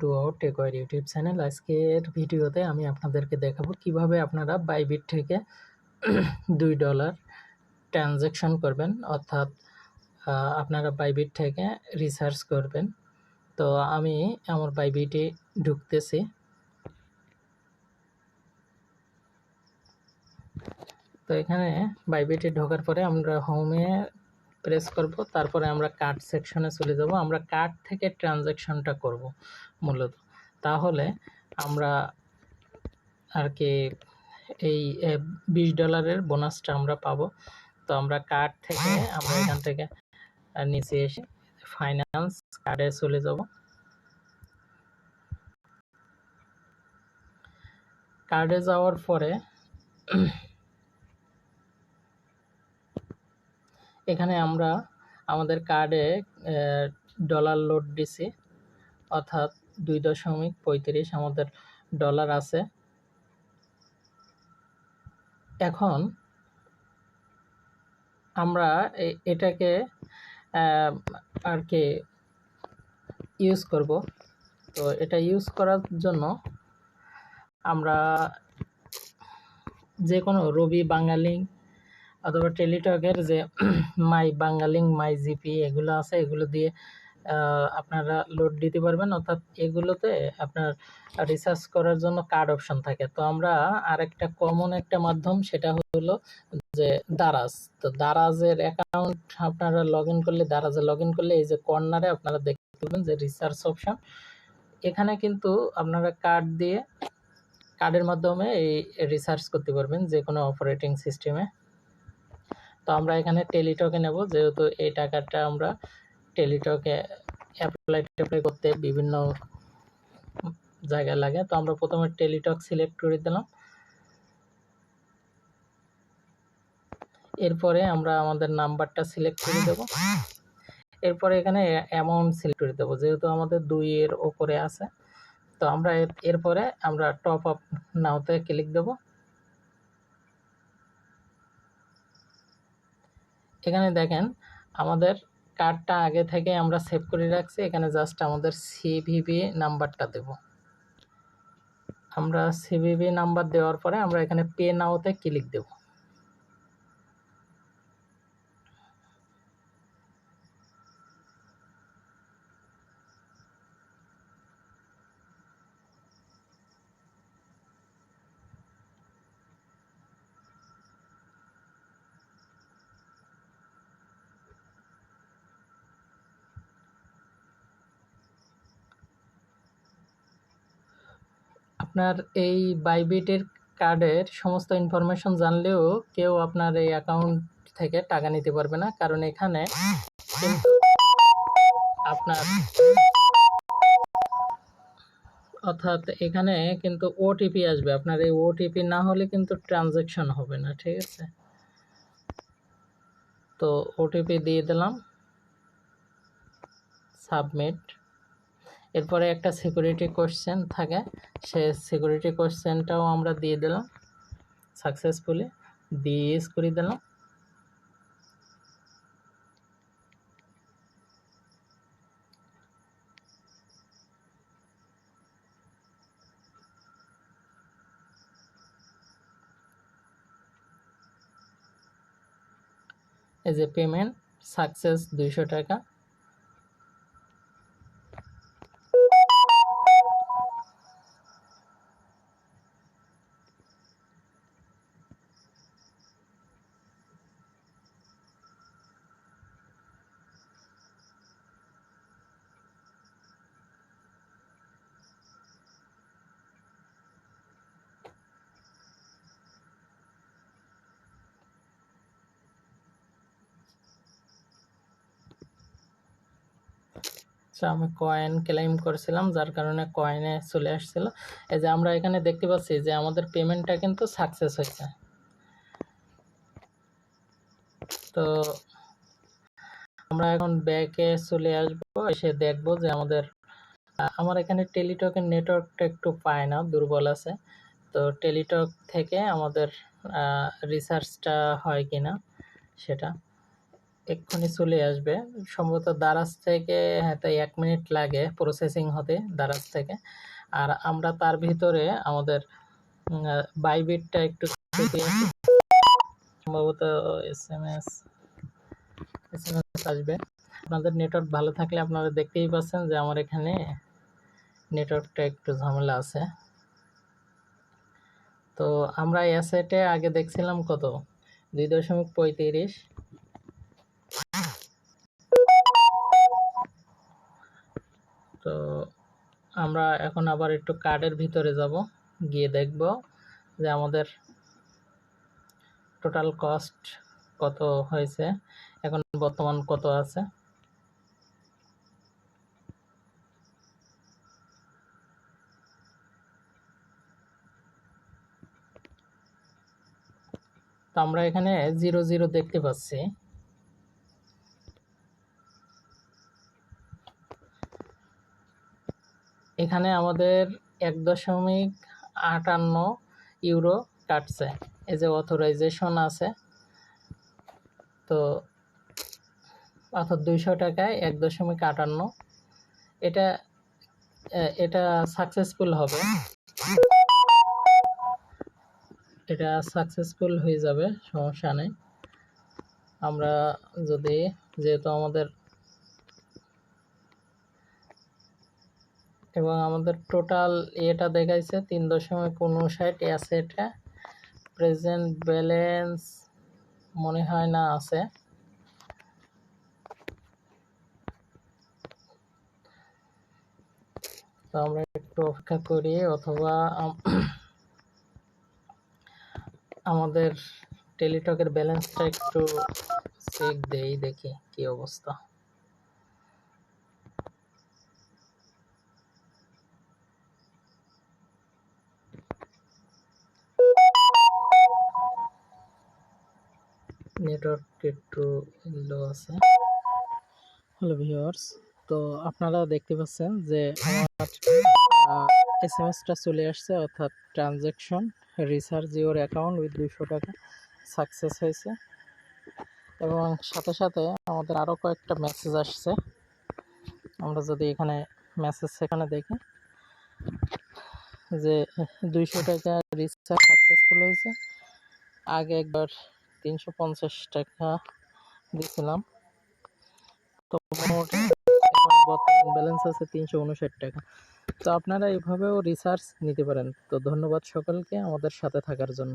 Two our টেকওয়ার YouTube channel আজকের ভিডিওতে আমি আপনাদেরকে দেখাবো কীভাবে আপনারা বাইবিট থেকে দুই ডলার ট্রানজ্যাকশন করবেন, অর্থাৎ আপনারা বাইবিট থেকে রিসার্চ করবেন। তো আমি আমার বাইবিটে ঢুকতেছি। তো এখানে বাইবিটে ঢোকার পরে আমরা হোমে প্রেস করব, তারপরে আমরা কার্ড সেকশনে চলে যাব। আমরা কার্ড থেকে ট্রানজ্যাকশনটা করব মূলত। তাহলে আমরা আর কি এই বিশ ডলারের বোনাসটা আমরা পাবো। তো আমরা কার্ড থেকে আমরা এখান থেকে নিচে এসে ফাইন্যান্স কার্ডে চলে যাব। কার্ডে যাওয়ার পরে এখানে আমরা আমাদের কার্ডে ডলার লোড দিছি, অর্থাৎ দুই দশমিক পঁয়ত্রিশ আমাদের ডলার আছে। এখন আমরা এটাকে আর কি ইউজ করব। তো এটা ইউজ করার জন্য আমরা যে কোনো রবি বাঙালি অথবা টেলিটকের যে মাই বাঙ্গালিং, মাই জিপি এগুলো আছে, এগুলো দিয়ে আপনারা লোড দিতে পারবেন। অর্থাৎ এগুলোতে আপনার রিসার্চ করার জন্য কার্ড অপশন থাকে। তো আমরা আরেকটা কমন একটা মাধ্যম, সেটা হলো যে দারাজ। তো দারাজের অ্যাকাউন্ট আপনারা লগ করলে, দারাজে লগ করলে এই যে কর্নারে আপনারা দেখতে পাবেন যে রিসার্চ অপশন এখানে কিন্তু আপনারা কার্ড দিয়ে কার্ডের মাধ্যমে এই রিসার্চ করতে পারবেন যে কোনো অপারেটিং সিস্টেমে তো আমরা এখানে টেলিটকে নেব। যেহেতু এই টাকাটা আমরা টেলিটকে অ্যাপ্লাই ট্যাপ্লাই করতে বিভিন্ন জায়গায় লাগে, তো আমরা প্রথমে টেলিটক সিলেক্ট করে দিলাম। এরপরে আমরা আমাদের নাম্বারটা সিলেক্ট করে দেব। এরপরে এখানে অ্যামাউন্ট সিলেক্ট করে দেবো, যেহেতু আমাদের দুই এর ওপরে আছে। তো আমরা এর- এরপরে আমরা টপ আপ নাওতে ক্লিক দেব। এখানে দেখেন, আমাদের কার্ডটা আগে থেকে আমরা সেভ করে রাখছি। এখানে জাস্ট আমাদের সিভিভি নাম্বারটা দেব। আমরা সিভিভি নাম্বার দেওয়ার পরে আমরা এখানে পে নাওতে ক্লিক দেব। আপনার এই বাইবিটের কার্ডের সমস্ত ইনফরমেশন জানলেও কেউ আপনার এই অ্যাকাউন্ট থেকে টাকা নিতে পারবে না। কারণ এখানে কিন্তু আপনার অর্থাৎ এখানে কিন্তু ওটিপি আসবে। আপনার এই ওটিপি না হলে কিন্তু ট্রানজ্যাকশন হবে না, ঠিক আছে? তো ওটিপি দিয়ে দিলাম। সাবমিট এরপরে একটা সিকিউরিটি কোশ্চেন থাকে। সে সিকিউরিটি কোশ্চেনটাও আমরা দিয়ে দিলাম। সাকসেসফুলি দিয়ে ইউজ করে দিলাম। এই যে পেমেন্ট সাকসেস দুইশো টাকা। আচ্ছা আমি কয়েন ক্লেম করেছিলাম, যার কারণে কয়েনে চলে আসছিল। এই যে আমরা এখানে দেখতে পাচ্ছি যে আমাদের পেমেন্টটা কিন্তু সাকসেস হয়েছে। তো আমরা এখন ব্যাকে চলে আসব, এসে দেখব যে আমাদের আমার এখানে টেলিটকের নেটওয়ার্কটা একটু পায় না, দুর্বল আছে। তো টেলিটক থেকে আমাদের রিসার্চটা হয় কিনা সেটা। এক্ষুনি চলে আসবে। সম্ভবত দারাজ থেকে হয়তো এক মিনিট লাগে প্রসেসিং হতে দারাজ থেকে। আর আমরা তার ভিতরে আমাদের বাইবিটটা একটু সম্ভবত S M S S M S আসবে। আপনাদের নেটওয়ার্ক ভালো থাকলে আপনারা দেখতেই পাচ্ছেন যে আমার এখানে নেটওয়ার্কটা একটু ঝামেলা আছে। তো আমরা অ্যাসেটে আগে দেখছিলাম কত? দুই দশমিক পঁয়ত্রিশ। আমরা এখন আবার একটু কার্ডের ভিতরে যাব। গিয়ে দেখব যে আমাদের টোটাল কস্ট কত হয়েছে। এখন বর্তমান কত আছে? তো আমরা এখানে জিরো জিরো দেখতে পাচ্ছি। এখানে আমাদের এক দশমিক আটান্ন ইউরো কাটছে। এই যে অথরাইজেশন আছে। তো অর্থাৎ দুইশো টাকায় এক দশমিক আটান্ন। এটা এটা সাকসেসফুল হবে। এটা সাকসেসফুল হয়ে যাবে, সমস্যা নেই। আমরা যদি, যেহেতু আমাদের এবং আমাদের টোটাল এটা দেখাইছে তিন দশমিক উনষাট অ্যাসেটে প্রেজেন্ট ব্যালেন্স মনে হয় না আছে। তো আমরা একটু অপেক্ষা করি, অথবা আমাদের টেলিটকের ব্যালেন্সটা একটু চেক দেই, দেখি কি অবস্থা। নেটওয়ার্ক একটু লো আছে। হ্যালো ভিউয়ার্স তো আপনারা দেখতে পাচ্ছেন যে আমার এস এম এসটা চলে আসছে, অর্থাৎ transaction research your account with দুশো টাকা সাকসেস হয়েছে। এবং সাথে সাথে আমাদের আরও কয়েকটা মেসেজ আসছে। আমরা যদি এখানে মেসেজ সেখানে দেখি, যে দুইশো টাকা রিচার্জ সাকসেসফুল হয়েছে। আগে একবার তিনশো পঞ্চাশ টাকা দিয়েছিলাম। তো মোটামুটি বর্তমান ব্যালেন্স আছে তিনশো উনষাট টাকা। তো আপনারা এভাবেও রিসার্চ নিতে পারেন। তো ধন্যবাদ সকলকে আমাদের সাথে থাকার জন্য।